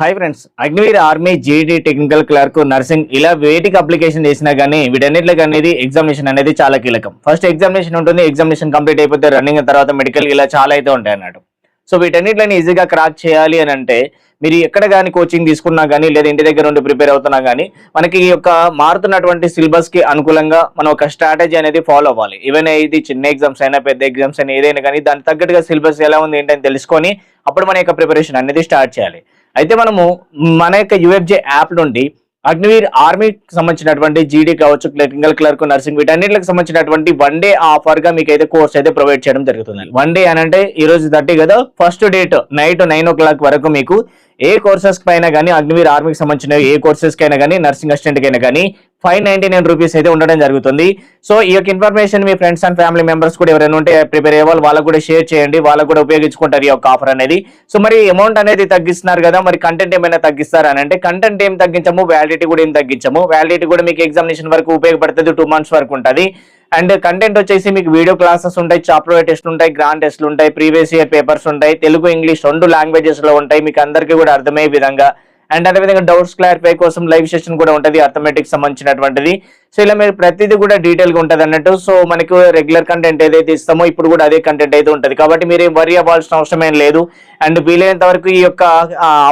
Hi friends Agniveer army GD technical clerk nursing ఇలా వేటికి application చేసినా కానీ వీటన్నిటికి అనేది ఎగ్జామినేషన్ అనేది చాలా కీలకం. ఫస్ట్ ఎగ్జామినేషన్ ఉంటుంది ఎగ్జామినేషన్ కంప్లీట్ అయిపోతే రన్నింగ్ తర్వాత మెడికల్ ఇలా చాలా అయితే ఉంటాయి అన్నట్టు సో వీటన్నిటిని ఈజీగా క్రాక్ చేయాలి అని అంటే మీరు ఎక్కడ కానీ కోచింగ్ తీసుకున్నా కానీ లేదా ఇంటి దగ్గర ఉండి ప్రిపేర్ అవుతున్నా కానీ మనకి ఈ యొక్క మారుతున్నటువంటి సిలబస్కి అనుకూలంగా మనం ఒక స్ట్రాటజీ అనేది ఫాలో అవ్వాలి. ఈవెన్ ఇది చిన్న ఎగ్జామ్స్ అయినా పెద్ద ఎగ్జామ్స్ అయినా ఏదైనా కానీ దానికి తగ్గట్టుగా సిలబస్ ఎలా ఉంది ఏంటని తెలుసుకొని అప్పుడు మన యొక్క ప్రిపరేషన్ అనేది స్టార్ట్ చేయాలి. అయితే మనము మన యొక్క యుఎఫ్జే యాప్ నుండి అగ్నివీర్ ఆర్మీకి సంబంధించినటువంటి జీడీ కావచ్చు టెక్నికల్ క్లర్క్ నర్సింగ్ వీటన్నిటికి సంబంధించినటువంటి వన్ డే ఆఫర్గా మీకు అయితే కోర్స్ అయితే ప్రొవైడ్ చేయడం జరుగుతుంది. వన్ డే అని అంటే ఈ రోజు థర్టీ కదా? First date night nine o'clock వరకు మీకు ఏ కోర్సెస్ పైన కానీ అగ్నివీర్ ఆర్మీకి సంబంధించిన ఏ కోర్సెస్ కైనా కానీ నర్సింగ్ అసిస్టెంట్ అయినా కానీ ఫైవ్ నైన్టీ నైన్ రూపీస్ అయితే ఉండడం జరుగుతుంది. సో ఈ యొక్క ఇన్ఫర్మేషన్ మీ ఫ్రెండ్స్ అండ్ ఫ్యామిలీ మెంబర్స్ కూడా ఎవరైనా ఉంటే ప్రిపేర్ అయ్యే వాళ్ళు వాళ్ళకు కూడా షేర్ చేయండి. వాళ్ళకు కూడా ఉపయోగించుకుంటారు ఈ యొక్క ఆఫర్ అనేది. సో మరి అమౌంట్ అనేది తగ్గిస్తున్నారు కదా మరి కంటెంట్ ఏమైనా తగ్గిస్తారా అని అంటే కంటెంట్ ఏం తగ్గించము వ్యాలిడిటీ కూడా ఏం తగ్గించము. వ్యాలిడిటీ కూడా మీకు ఎగ్జామినేషన్ వరకు ఉపయోగపడుతుంది టూ మంత్స్ వరకు ఉంటుంది. అండ్ కంటెంట్ వచ్చేసి మీకు వీడియో క్లాసెస్ ఉంటాయి చాప్టర్ టెస్ట్ ఉంటాయి గ్రాండ్ టెస్ట్లు ఉంటాయి ప్రీవియస్ ఇయర్ పేపర్స్ ఉంటాయి తెలుగు ఇంగ్లీష్ రెండు లాంగ్వేజెస్లో ఉంటాయి మీకు అందరికీ కూడా అర్థమయ్యే విధంగా. అండ్ అదేవిధంగా డౌట్స్ క్లారిఫై కోసం లైవ్ సెషన్ కూడా ఉంటుంది అర్థమెటిక్ సంబంధించినటువంటిది. సో ఇలా మీరు ప్రతిదీ కూడా డీటెయిల్గా ఉంటుంది అన్నట్టు. సో మనకు రెగ్యులర్ కంటెంట్ ఏదైతే ఇస్తామో ఇప్పుడు కూడా అదే కంటెంట్ అయితే ఉంటుంది. కాబట్టి మీరు వరి అవ్వాల్సిన అవసరం ఏం లేదు. అండ్ వీలైనంత వరకు ఈ యొక్క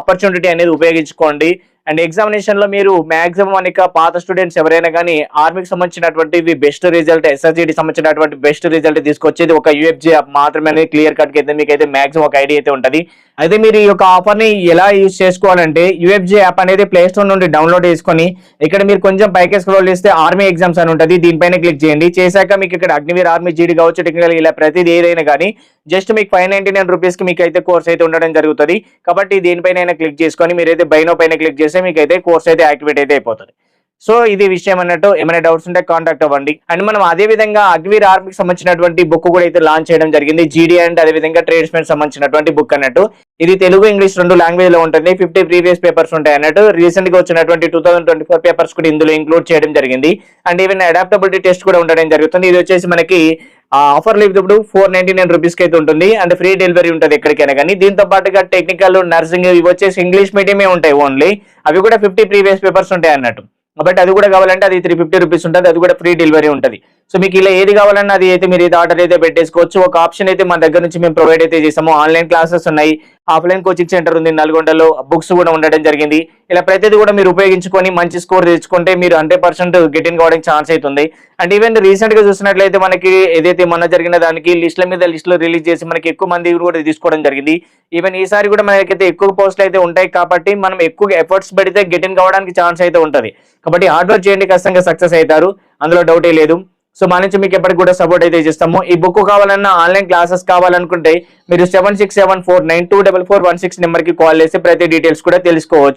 ఆపర్చునిటీ అనేది ఉపయోగించుకోండి. అండ్ ఎగ్జామినేషన్లో మీరు మాక్సిమం అనేక పాత స్టూడెంట్స్ ఎవరైనా కానీ ఆర్మీకి సంబంధించినటువంటి బెస్ట్ రిజల్ట్ ఎస్ఎస్జికి సంబంధించినటువంటి బెస్ట్ రిజల్ట్ తీసుకొచ్చేది ఒక యూఎఫ్జీ మాత్రమే క్లియర్ కట్ అయితే మీకు అయితే మాక్సిమం ఒక ఐడియా అయితే ఉంటుంది. అయితే మీరు ఈ యొక్క ఆఫర్ని ఎలా యూజ్ చేసుకోవాలంటే యూఎఫ్జీ యాప్ అనేది ప్లే స్టోర్ నుండి డౌన్లోడ్ చేసుకొని ఇక్కడ మీరు కొంచెం పైకి స్క్రోల్ చేస్తే ఆర్మీ ఎగ్జామ్స్ అని ఉంటుంది. దీనిపైన క్లిక్ చేయండి. చేశాక మీకు ఇక్కడ అగ్నివీర్ ఆర్మీ జీడీ కావచ్చు టెక్నికల్ ఇలా ప్రతిది ఏదైనా కానీ జస్ట్ మీకు ఫైవ్ నైన్టీ నైన్ రూపీస్కి మీకు అయితే కోర్స్ అయితే ఉండడం జరుగుతుంది. కాబట్టి దీనిపైన క్లిక్ చేసుకొని మీరైతే బైనో పైన క్లిక్ చేస్తే మీకు అయితే కోర్స్ అయితే యాక్టివేట్ అయితే అయిపోతుంది. సో ఇది విషయం అన్నట్టు ఏమైనా డౌట్స్ ఉంటే కాంటాక్ట్ అవ్వండి. అండ్ మనం అదే విధంగా అగ్వీర్ ఆర్మీకి సంబంధించినటువంటి బుక్ కూడా అయితే లాంచ్ చేయడం జరిగింది. జీడీ అండ్ అదే విధంగా ట్రేడ్స్మెన్ సంబంధించినటువంటి బుక్ అన్నట్టు. ఇది తెలుగు ఇంగ్లీష్ రెండు లాంగ్వేజ్లో ఉంటుంది. ఫిఫ్టీ ప్రీవియస్ పేపర్స్ ఉంటాయి అన్నట్టు. రీసెంట్గా వచ్చినటువంటి two thousand twenty four papers కూడా ఇందులో ఇంక్లూడ్ చేయడం జరిగింది. అండ్ ఈవెన్ అడాప్టబిలిటీ టెస్ట్ కూడా ఉండడం జరుగుతుంది. ఇది వచ్చేసి మనకి ఆఫర్ లేదు ఫోర్ నైన్టీ నైన్ రూపీస్కి అయితే ఉంటుంది. అండ్ ఫ్రీ డెలివరీ ఉంటుంది ఎక్కడికైనా కానీ. దీంతో పాటుగా టెక్నికల్ నర్సింగ్ ఇవి వచ్చేసి ఇంగ్లీష్ మీడియమే ఉంటాయి ఓన్లీ అవి కూడా ఫిఫ్టీ ప్రీవియస్ పేపర్స్ ఉంటాయి అన్నట్టు. కాబట్టి అది కూడా కావాలంటే అది త్రీ ఫిఫ్టీ రూపీస్ ఉంటుంది అది కూడా ఫ్రీ డెలివరీ ఉంటుంది. సో మీకు ఇలా ఏది కావాలన్నా అది అయితే మీరు ఏది ఆర్డర్ అయితే పెట్టేసుకోవచ్చు. ఒక ఆప్షన్ అయితే మన దగ్గర నుంచి మేము ప్రొవైడ్ అయితే చేసాము ఆన్లైన్ క్లాసెస్ ఉన్నాయి. ఆఫ్లైన్ కోచింగ్ సెంటర్ ఉంది. నల్గొండలో బుక్స్ కూడా ఉండడం జరిగింది. ఇలా ప్రతిదీ కూడా మీరు ఉపయోగించుకొని మంచి స్కోర్ తెచ్చుకుంటే మీరు హండ్రెడ్ పర్సెంట్ గెట్ ఇన్ కావడానికి ఛాన్స్ అవుతుంది. అండ్ ఈవెన్ రీసెంట్గా చూసినట్లయితే మనకి ఏదైతే మొన్న జరిగిన దానికి లిస్టుల మీద లిస్టులు రిలీజ్ చేసి మనకి ఎక్కువ మంది కూడా తీసుకోవడం జరిగింది. ఈవెన్ ఈసారి కూడా మనకైతే ఎక్కువ పోస్టులు అయితే ఉంటాయి కాబట్టి మనం ఎక్కువ ఎఫర్ట్స్ పెడితే గెట్ ఇన్ కావడానికి ఛాన్స్ అయితే ఉంటుంది. కాబట్టి హార్డ్ వర్క్ చేయండి. ఖచ్చితంగా సక్సెస్ అవుతారు. అందులో డౌటే లేదు. సో మా నుంచి మీకు ఎప్పటికి కూడా సపోర్ట్ అయితే చేస్తాము. ఈ బుక్ కావాలన్నా ఆన్లైన్ క్లాసెస్ కావాలనుకుంటే మీరు seven six seven four nine two double four one six నెంబర్కి కాల్ చేసి ప్రతి డీటెయిల్స్ కూడా తెలుసుకోవచ్చు.